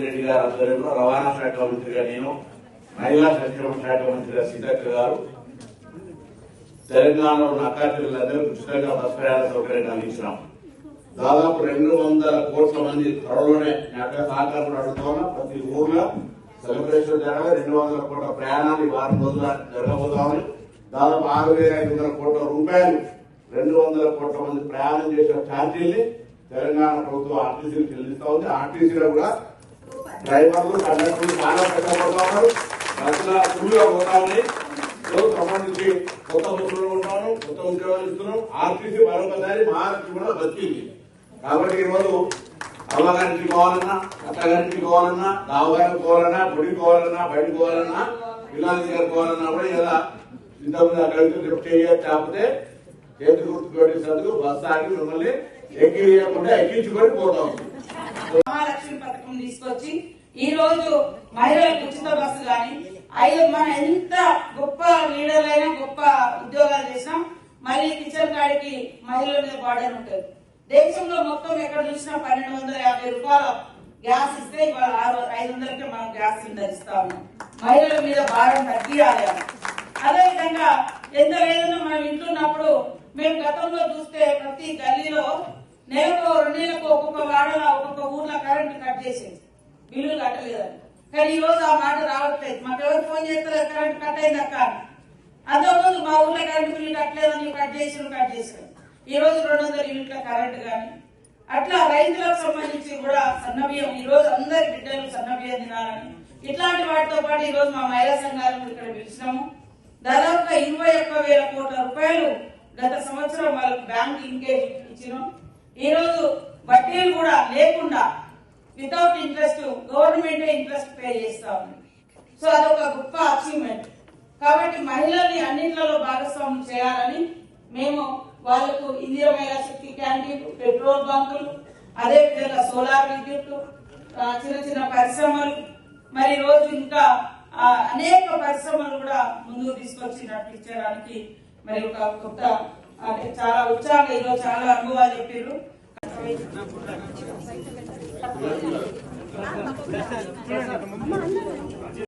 రెడ్డి రవాణా శాఖ మంత్రిగా నేను మహిళా సంక్షేమ శాఖ మంత్రిగా సీతక్క గారు తెలంగాణలో ఉన్న అకాడమీలందరూ ఉచితంగా బస్ ప్రయాణ సౌకర్యాన్ని అందించినాం. దాదాపు రెండు వందల కోట్ల మంది త్వరలోనే సహకారం అడుగుతున్నా ప్రతి ఊర్లో సెలబ్రేషన్ జరగాలి. రెండు వందల కోట్ల ప్రయాణాన్ని వారం రోజుల జరగబోతామని దాదాపు ఆరు వేల ఐదు వందల కోట్ల రూపాయలు రెండు వందల కోట్ల మంది ప్రయాణం చేసిన ఛార్జీల్ని తెలంగాణ ప్రభుత్వం ఆర్టీసీలు చెల్లిస్తా ఉంది. ఆర్టీసీలో కూడా డ్రైవర్లు కండక్టర్లు చాలా కష్టపడతా ఉన్నారు బస్సుల ఫుల్గా పోతా ఉన్నాయి. రోజు సంబంధించి కొత్త బస్సులు ఉంటాను కొత్త ఉద్యోగాలు ఇస్తున్నాం ఆర్టీసీ మరొకసారి మహారాష్ట్ర కూడా బతికింది కాబట్టి ఈరోజు అమ్మగారికి పోవాలన్నా అత్తగారికి పోవాలన్నా దావగారికి పోవాలన్నా గుడికి పోవాలన్నా బయటకు పోవాలన్నా పిల్లల దగ్గర పోవాలన్నా కూడా ఇలా ఇంతకుముందు అక్కడికి లిఫ్ట్ చేయాలి కాకపోతే చేతి గుర్తు పెట్టినందుకు బస్సాకి మిమ్మల్ని ఎక్కియకుండా ఎక్కించుకొని పోతాం. మహాలక్ష్మి పథకం తీసుకొచ్చి ఈ రోజు మహిళలకు ఉచిత బస్సు గాని ఐదు మనం ఎంత గొప్ప లీడర్లైనా గొప్ప ఉద్యోగాలు చేసినాం మళ్ళీ కిచెన్ కాడికి మహిళల మీద బాడని ఉంటుంది. దేశంలో మొత్తం ఎక్కడ చూసినా పన్నెండు వందల యాభై రూపాయల గ్యాస్ ఇస్తే ఇవాళ ఆరు ఐదు వందలకే మనం గ్యాస్ సిలిండర్ ఇస్తా ఉన్నాం. మహిళల మీద భారం తగ్గియాలి అదేవిధంగా ఎంత లేదన్నా మనం ఇంట్లో ఉన్నప్పుడు మేము గతంలో చూస్తే ప్రతి గల్లీలో నెలకు రెండు నెలలకు ఒక్కొక్క వాడల ఒక్కొక్క ఊర్లో కరెంట్ కట్ చేసేది. బిల్లులు కట్టలేదని కానీ ఈ రోజు ఆ మాట రావట్లేదు. మాకు ఎవరు ఫోన్ చేస్తారు కరెంట్ కట్ అయింది అక్క అంతకుముందు మా ఊర్లో కరెంట్ బిల్లు కట్టలేదని కట్ చేసిన కట్ చేశారు. ఈ రోజు రెండు వందల యూనిట్ల కరెంట్ కానీ అట్లా రైతులకు సంబంధించి కూడా సన్నబియ్యం ఈ రోజు అందరి బిడ్డలు సన్నబియ్యం తినాలని. ఇట్లాంటి వాటితో పాటు ఈ రోజు మా మహిళా సంఘాలను ఇక్కడ పిలిచినాము. దాదాపుగా ఇరవై ఒక్క వేల కోట్ల రూపాయలు గత సంవత్సరం వాళ్ళకి బ్యాంక్ లింకేజ్ ఇచ్చినాం. ఈరోజు వడ్డీలు కూడా లేకుండా without interest government interest pay చేస్తా ఉంది. సో అదొక గొప్ప అచీవ్మెంట్ కాబట్టి మహిళల్ని అన్నింటిలో భాగస్వామ్యం చేయాలని మేము వాళ్ళకు ఇందిరమైన శక్తి క్యాంటీన్ పెట్రోల్ బంకులు అదే విధంగా సోలార్ విద్యుత్ చిన్న చిన్న పరిశ్రమలు. మరి రోజు ఇంకా అనేక పరిశ్రమలు కూడా ముందుకు తీసుకొచ్చినట్టు ఇచ్చడానికి మరి ఒక కొత్త అంటే చాలా ఉత్సాహంగా ఈరోజు చాలా అనుభవాలు చెప్పారు